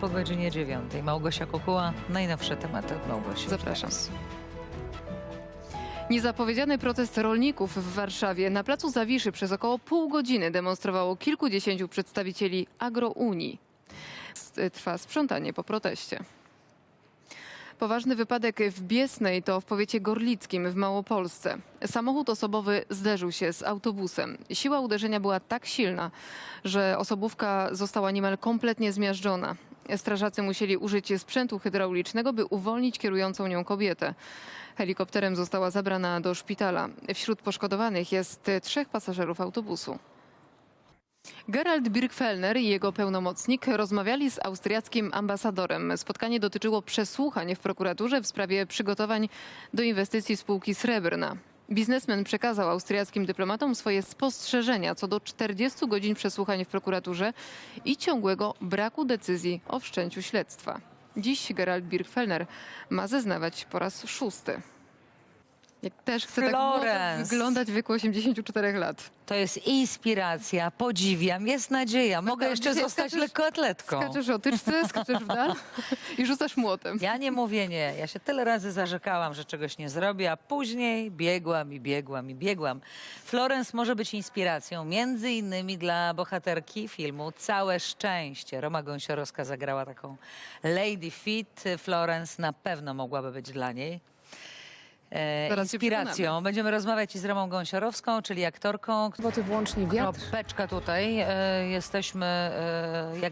po godzinie dziewiątej. Małgosia Kokuła, najnowsze tematy od Małgosi. Zapraszam. Niezapowiedziany protest rolników w Warszawie na placu Zawiszy przez około pół godziny demonstrowało kilkudziesięciu przedstawicieli Agrounii. Trwa sprzątanie po proteście. Poważny wypadek w Biesnej to w powiecie gorlickim w Małopolsce. Samochód osobowy zderzył się z autobusem. Siła uderzenia była tak silna, że osobówka została niemal kompletnie zmiażdżona. Strażacy musieli użyć sprzętu hydraulicznego, by uwolnić kierującą nią kobietę. Helikopterem została zabrana do szpitala. Wśród poszkodowanych jest trzech pasażerów autobusu. Gerald Birkfellner i jego pełnomocnik rozmawiali z austriackim ambasadorem. Spotkanie dotyczyło przesłuchań w prokuraturze w sprawie przygotowań do inwestycji spółki Srebrna. Biznesmen przekazał austriackim dyplomatom swoje spostrzeżenia co do 40 godzin przesłuchań w prokuraturze i ciągłego braku decyzji o wszczęciu śledztwa. Dziś Gerald Birkfellner ma zeznawać po raz szósty. Jak też chce tak młodo Florence. wyglądać w wieku 84 lat. To jest inspiracja, podziwiam, jest nadzieja. Mogę Naprawdę, jeszcze zostać skaczesz- lekkoatletką. Skaczesz o tyczce, skaczesz w dal i rzucasz młotem. Ja nie mówię nie. Ja się tyle razy zarzekałam, że czegoś nie zrobię, a później biegłam i biegłam i biegłam. Florence może być inspiracją między innymi dla bohaterki filmu Całe Szczęście. Roma Gąsiorowska zagrała taką Lady Fit. Florence na pewno mogłaby być dla niej. E, Zaraz się inspiracją. Będziemy rozmawiać i z Romą Gąsiorowską, czyli aktorką. Soboty włącznie wiatr. Kropeczka tutaj. E, jesteśmy e, jak